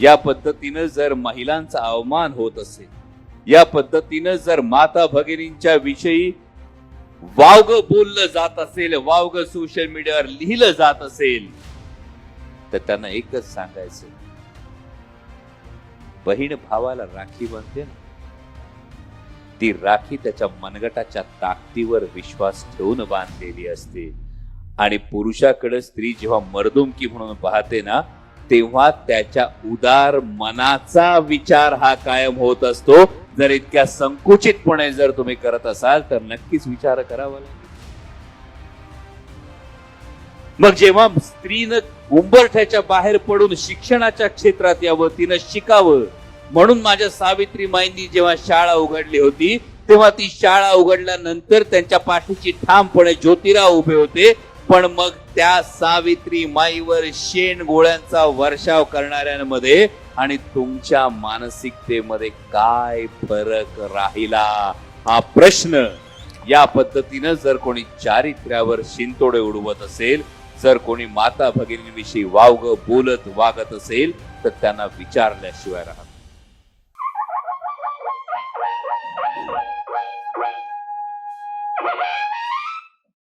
या पद्धतीनं जर महिलांचा अवमान होत असेल या पद्धतीनं जर माता भगिनींच्या विषयी वावग बोललं जात असेल वावग सोशल मीडियावर लिहिलं जात असेल तर त्यांना एकच सांगायचं बहीण भावाला राखी बांधते ना ती राखी त्याच्या मनगटाच्या ताकदीवर विश्वास ठेवून बांधलेली असते. आणि पुरुषाकडे स्त्री जेव्हा मर्दुमकी म्हणून पाहते ना तेव्हा त्याच्या उदार मनाचा विचार हा कायम होत असतो. जर इतक्या संकुचितपणे जर तुम्ही करत असाल तर नक्कीच विचार करावा लागेल. मग जेव्हा स्त्रीनं उंबरठ्याच्या बाहेर पडून शिक्षणाच्या क्षेत्रात यावं तिनं शिकावं. म्हणून माझ्या सावित्री माईंनी जेव्हा शाळा उघडली होती तेव्हा ती शाळा उघडल्यानंतर त्यांच्या पाठीची ठामपणे ज्योतिराव उभे होते. पण मग त्या सावित्री माईवर शेण गोळ्यांचा वर्षाव करणाऱ्यांमध्ये आणि तुमच्या मानसिकतेमध्ये काय फरक राहिला? हा प्रश्न या पद्धतीनं जर कोणी चारित्र्यावर शिंतोडे उडवत असेल जर कोणी माता भगिनीविषयी वावग बोलत वागत असेल तर त्यांना विचारल्याशिवाय राहत